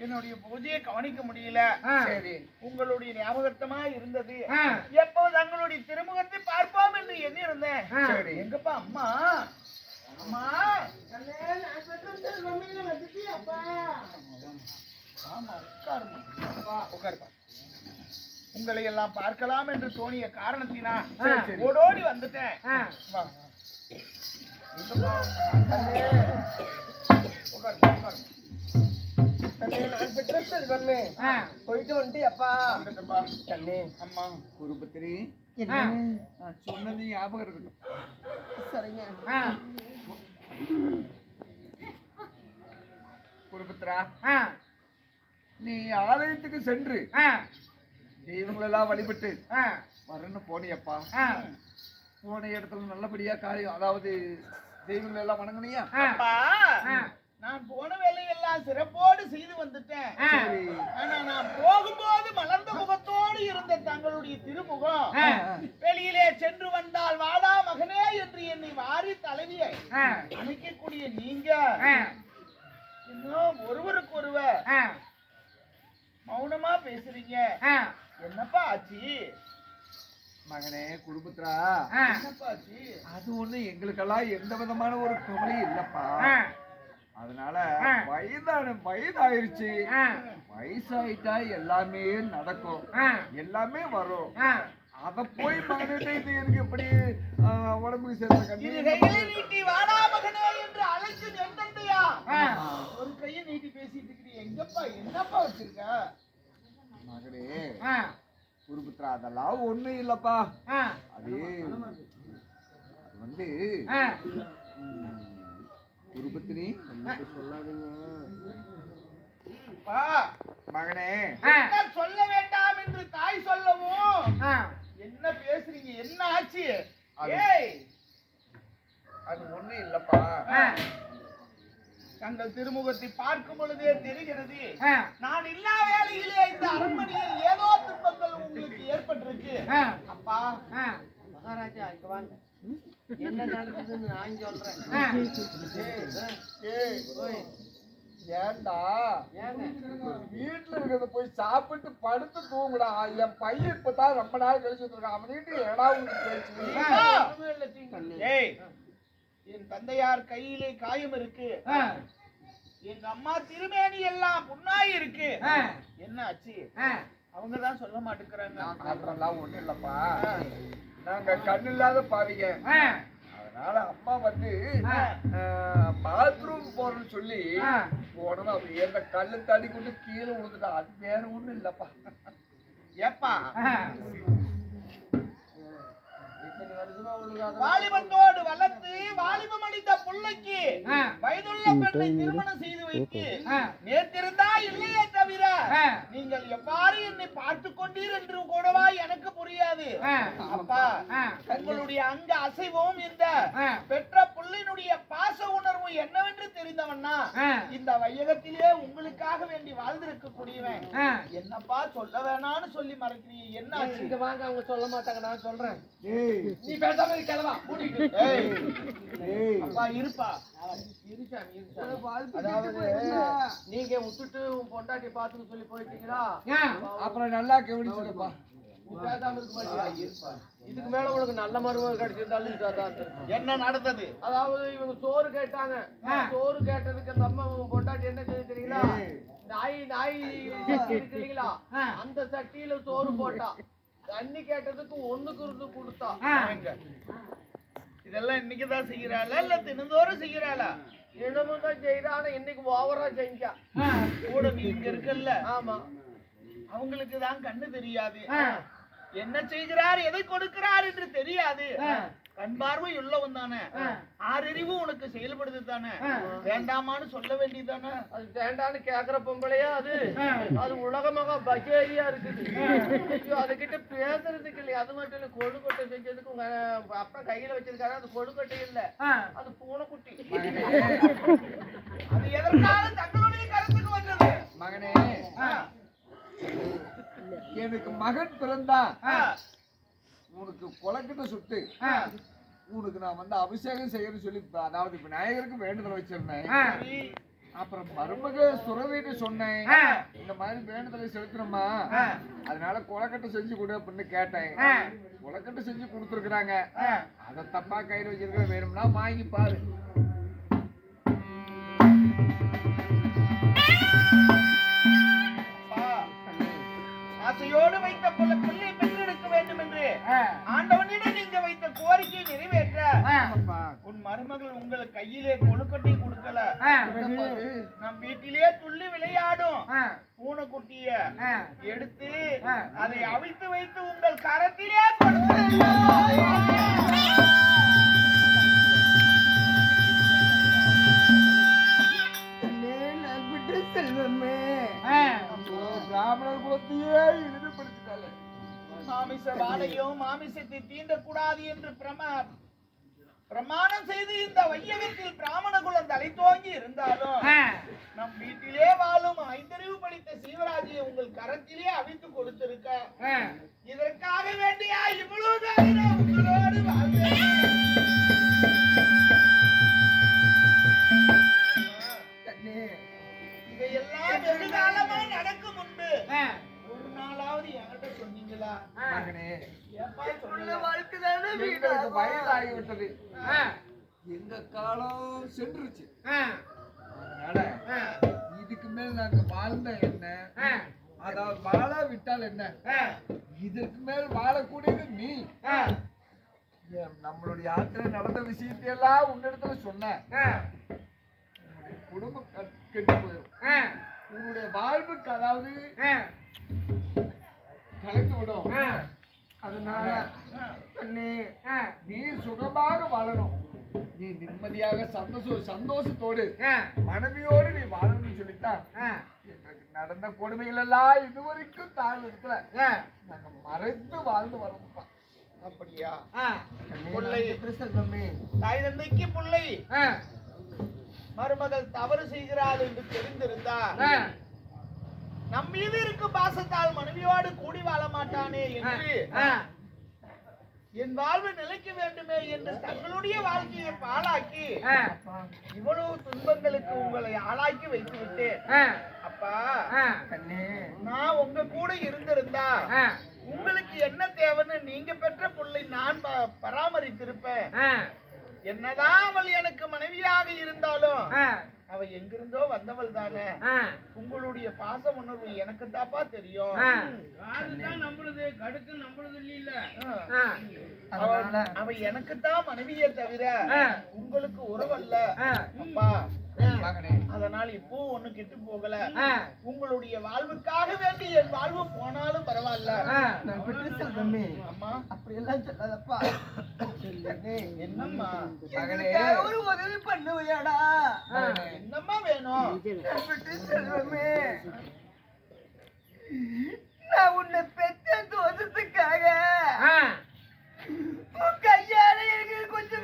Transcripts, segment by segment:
என்னுடைய பூஜையை கவனிக்க முடியல. உங்களுடைய ஞாபகத்தமா இருந்தது. எப்போ தங்களுடைய திருமுகத்தை பார்ப்போம் என்று எண்ணி இருந்தேன் எங்கப்பா அம்மா? அம்மா? உட்காருப்பா. உங்களை எல்லாம் பார்க்கலாம் என்று தோணிய காரணத்தினா. ஓடோடி வந்துட்டேன். ஆ. வா. நான் பெற்ற ஆ. போயிட்டு வந்துட்டு அப்பா. கண்ணே. அம்மா குருபத்திரி சொன்னது ஞாபகம் இருக்கட்டும். சரிங்க. ஆ. நீ ஆலயத்துக்கு சென்று. தெய்வங்களெல்லாம் வழிபட்டு ஆ. வரணும் போனியப்பா. போன இடத்துல நல்லபடியா காரியம் அதாவது தெய்வங்கள் எல்லாம் வணங்குனியா. நான் போன வேலையெல்லாம் சிறப்போடு செய்து வந்துட்டேன் ஆனா நான் போகும்போது மலர்ந்த முகத்தோடு இருந்த தங்களுடைய திருமுகம். வெளியிலே சென்று வந்தால் வாடா மகனே என்று என்னை வாரி தலைவியை ஆ. அணைக்கக்கூடிய நீங்க. இன்னும் ஒருவருக்கு ஒருவர். மௌனமா பேசுறீங்க. என்னப்பா ஆச்சு மகனே ஆ. என்னப்பா ஆச்சு அது ஒண்ணு எங்களுக்கெல்லாம் எந்த விதமான ஒரு கவலையும் இல்லப்பா. அதனால. வயதான வயதாயிருச்சு. வயசாயிட்டா எல்லாமே நடக்கும். எல்லாமே வரும். அத போய் மகனிட்ட இது எனக்கு எப்படி உடம்புக்கு சேர்ந்த கைகளை நீட்டி வாடா மகனே என்று அழைச்சு எந்தந்தையா ஆ. ஒரு கையை நீட்டி பேசிட்டு இருக்கிறீ எங்கப்பா என்னப்பா வச்சிருக்க மகனே ஆ. குருபுத்ரா அதெல்லாம் ஒண்ணும் இல்லப்பா. அது அது வந்து குருபத்திரி ஒண்ணுக்கு சொல்லாதீங்க. அப்பா மகனே. சொல்ல வேண்டாம் என்று தாய் சொல்லவும். என்ன பேசுறீங்க? என்ன ஆச்சு? அது- ஏய். அது ஒண்ணும் இல்லப்பா. தங்கள் திருமுகத்தை பார்க்கும் பொழுதே தெரிகிறது. நான் இல்லா வேலையிலே இந்த அரண்மனையில் ஏதோ துன்பங்கள் உங்களுக்கு ஏற்பட்டிருக்கு. அப்பா. மகாராஜா இங்க வாங்க. என்ன நடக்குதுன்னு நான் சொல்றேன். வீட்டுல இருக்கிறத போய் சாப்பிட்டு படுத்து தூங்குடா. என் பையன் இப்பதான் ரொம்ப நாள் கழிச்சு வந்திருக்கான். அவனுக்கு ஏடா உங்களுக்கு என் தந்தையார் கையிலே காயம் இருக்கு. எங்க அம்மா திருமேனி எல்லாம் புண்ணாய் இருக்கு. என்ன ஆச்சு? ஆ. அவங்க தான் சொல்ல மாட்டேங்கிறாங்க. ஒண்ணும் இல்லப்பா. நாங்க கண்ணு இல்லாத பாவிங்க. அதனால அம்மா வந்து. பாத்ரூம் போறேன்னு சொல்லி. போனோம் அப்படியே இந்த கல்லு தடி கொண்டு கீழே விழுந்துட்டா அது வேற ஒண்ணும் இல்லப்பா ஏப்பா வாலிபத்தோடு வளர்த்து வாலிபம் அளித்த பிள்ளைக்கு. வயதுள்ள பெண்ணை திருமணம் செய்து வைத்து. நேர்த்திருந்தா இல்லையே தவிர. நீங்கள் எவ்வாறு என்னை பார்த்து கொண்டீர் என்று கூடவா எனக்கு புரியாது. அப்பா. உங்களுடைய அங்க அசைவும் இந்த. பெற்ற புள்ளினுடைய பாச உணர்வு என்னவென்று தெரிந்தவன்னா. இந்த வையகத்திலே உங்களுக்காக வேண்டி வாழ்ந்திருக்க கூடியவன். என்னப்பா சொல்ல வேணாம்னு சொல்லி மறைக்கிறீங்க. என்ன இங்க வாங்க அவங்க சொல்ல மாட்டாங்க நான் சொல்றேன். நீ பேசாம ஏய். அப்பா இருப்பா. நீங்க விட்டுட்டு உன் பொண்டாட்டி பாத்துக்க சொல்லி போயிட்டீங்களா. அப்புறம் நல்லா கவனிச்சுக்கப்பா. இதுக்கு மேல உனக்கு நல்ல மருமகள் கிடைச்சிருந்தாலும். என்ன நடந்தது? அதாவது இவங்க சோறு கேட்டாங்க. சோறு கேட்டதுக்கு அந்த அம்மா உங்க பொண்டாட்டி என்ன செய்யுது தெரியுங்களா? நாய் நாய் இல்லைங்களா. அந்த சட்டியில சோறு போட்டா. தண்ணி கேட்டதுக்கு ஒண்ணுக்கு இருந்து கொடுத்தா. இதெல்லாம் இன்னைக்குதான் செய்யறாளா? இல்ல தினந்தோறும் செய்யறாளா? தினமும் தான் செய்யறா. ஆனா இன்னைக்கு ஓவரா செஞ்சா. கூட நீ இங்க இருக்கல்ல. ஆமா. அவங்களுக்கு தான் கண்ணு தெரியாது. என்ன செய்கிறார் எதை கொடுக்கிறார் என்று தெரியாது. கண் பார்வை உள்ளவன் தானே. ஆறறிவு உனக்கு செயல்படுது தானே. வேண்டாமான்னு சொல்ல வேண்டியதானே அது வேண்டான்னு கேக்குற பொம்பளையா அது? அது உலகமாக பகேரியா இருக்குது. அதுகிட்ட பேசுறதுக்கு இல்லையா. அது மட்டும் இல்ல கொழுக்கட்டை செஞ்சதுக்கு உங்க அப்பா கையில வச்சிருக்காரு. அது கொழுக்கட்டை இல்ல. அது பூனைக்குட்டி. மகன் பிறந்தான். ஆ, உனக்கு கொலக்கட்டை சுட்டு. உனக்கு நான் வந்து அபிஷேகம் செய்யணும்னு சொல்லி அதாவது விநாயகருக்கு வேண்டுதல் வச்சிருந்தேன். சரி. அப்புறம் மருமக சுரவின்னு சொன்னேன். இந்த மாதிரி வேண்டுதலை செலுத்தணுமா? அதனால கொலக்கட்டை செஞ்சு கொடு அப்படின்னு கேட்டேன். கொலக்கட்டை செஞ்சு கொடுத்துருக்குறாங்க. அதை தப்பா கையில் வச்சிருக்க வேணும்னா வாங்கி பாரு ஆசையோடு வைத்த புள்ள பிள்ளை பெற்றெடுக்க வேண்டும் என்று ஆண்டவனிடம் நீங்க வைத்த கோரிக்கையை நிறைவேற்ற. உன் மருமகள் உங்கள் கையிலே கொழுக்கட்டை கொடுக்கல? நம் வீட்டிலே துள்ளி விளையாடும். பூனைக்குட்டிய எடுத்து அதை அவிழ்த்து வைத்து உங்கள் கரத்திலே கொடுத்து நம்ம பிராமணர் குலத்தையே மாமிச வாடையும் மாமிசத்தை தீண்டக்கூடாது என்று பிரமா பிரமாணம் செய்து இந்த வையகத்தில் பிராமண குலம் தலை தோங்கி இருந்தாலும் நம் வீட்டிலே வாழும் ஐந்தறிவு படித்த சீவராஜியை உங்கள் கரத்திலே அவித்து கொடுத்திருக்க. இதற்காக வேண்டியா இவ்வளவு எங்களுக்கு வயதாகிவிட்டது? எங்க காலம் சென்றுச்சு. அதனால இதுக்கு மேல் நாங்க வாழ்ந்த என்ன? அதாவது வாழ விட்டால் என்ன? இதற்கு மேல் வாழக்கூடியது நீ. நம்மளுடைய ஆத்திர நடந்த விஷயத்தை எல்லாம் உன்னிடத்துல சொன்ன குடும்பம் கெட்- கெட்டு போயிடும் உன்னுடைய வாழ்வுக்கு அதாவது கலைந்து விடும். அதனால நீ நீ சுகமாக வாழணும். நீ நிம்மதியாக சந்தோஷ சந்தோஷத்தோடு மனைவியோடு நீ வாழணும்னு சொல்லித்தான். எங்களுக்கு நடந்த கொடுமைகள் எல்லாம் இதுவரைக்கும் தாழ் இடத்துல நாங்க மறைத்து வாழ்ந்து வரோம்ப்பா அப்படியா? பிள்ளை. தாய் தந்தைக்கு பிள்ளை. மருமகள் தவறு செய்கிறாள் என்று தெரிந்திருந்தா நம் மீது இருக்கும் பாசத்தால் மனைவியோடு கூடி வாழ மாட்டானே என்று என் வாழ்வு நிலைக்க வேண்டுமே என்று தங்களுடைய வாழ்க்கையை பாழாக்கி இவ்வளவு துன்பங்களுக்கு உங்களை ஆளாக்கி வைத்து விட்டேன். அப்பா நான் உங்க கூட இருந்திருந்தா உங்களுக்கு என்ன தேவைன்னு நீங்க பெற்ற புள்ளை நான் ப- பராமரித்திருப்பேன். என்னதான் அவள் எனக்கு மனைவியாக இருந்தாலும் அவ எங்கிருந்தோ வந்தவள் தானே உங்களுடைய பாச உணர்வு எனக்கு தாப்பா தெரியும் நம்மளுது கடுக்கு நம்மளுது இல்ல. அவ- அவ எனக்கு தான் மனைவியே தவிர உங்களுக்கு உறவல்ல. அப்பா அதனால் இப்போ ஒண்ணு கெட்டு போகல. உங்களுடைய வாழ்வுக்காக வேண்டி என் வாழ்வு போனாலும் பரவாயில்ல. அம்மா. அப்படியெல்லாம் சொல்லாதப்பா. என்னம்மா? ஒரு உதவி பண்ணுவியாடா. என்னம்மா வேணும்? விட்டு செல்வமே நான் உன்னை பெற்ற தோஷத்துக்காக உன் கையால எனக்கு கொஞ்சம்.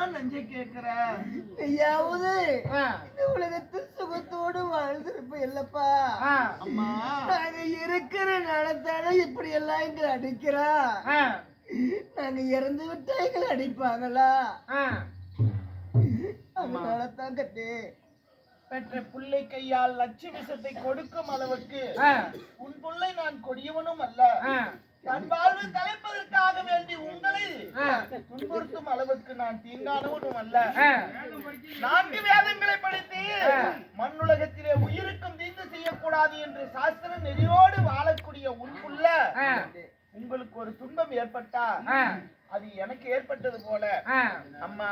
எதுக்குமா நஞ்சை கேக்குற ஐயாவது இந்த உலகத்தில் சுகத்தோடு வாழ்ந்திருப்ப இல்லப்பா அம்மா. நாங்க இருக்கிற நடத்தால இப்படி எல்லாம் எங்களை அடிக்கிறா. நாங்க இறந்து விட்டா எங்களை அடிப்பாங்களா? அதனால தான் கட்டு பெற்ற பிள்ளை கையால் லட்ச விஷத்தை கொடுக்கும் அளவுக்கு உன் பிள்ளை நான் கொடியவனும் அல்ல. தன் வாழ்வு தலைப்பதற்காக வேண்டி உங்களை துன்புறுத்தும் அளவுக்கு நான் தீங்கானவனும் அல்ல நான்கு வேதங்களை படித்து மண்ணுலகத்திலே உயிருக்கும் தீங்கு செய்யக்கூடாது என்று சாஸ்திர நெறியோடு வாழக்கூடிய உன் புள்ள உங்களுக்கு ஒரு துன்பம் ஏற்பட்டா அது எனக்கு ஏற்பட்டது போல. அம்மா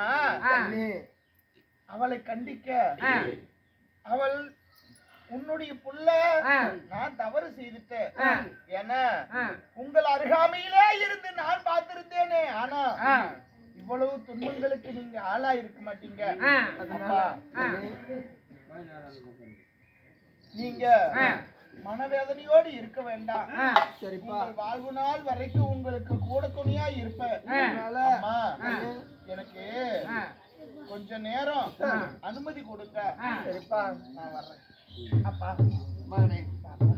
அவளை கண்டிக்க அவள் உன்னுடைய புள்ள நான் தவறு செய்துட்டேன். என உங்கள் அருகாமையிலே இருந்து நான் பார்த்திருந்தேனே. ஆனா இவ்வளவு துன்பங்களுக்கு நீங்க ஆளா இருக்க மாட்டீங்க நீங்க மனவேதனையோடு இருக்க வேண்டாம். சரிப்பா. உங்கள் வாழ்வு நாள் வரைக்கும் உங்களுக்கு கூட துணையா இருப்பேன். எனக்கு கொஞ்ச நேரம் அனுமதி கொடுங்க. சரிப்பா. நான் வர்றேன். அப்பா மகனே பாப்பா.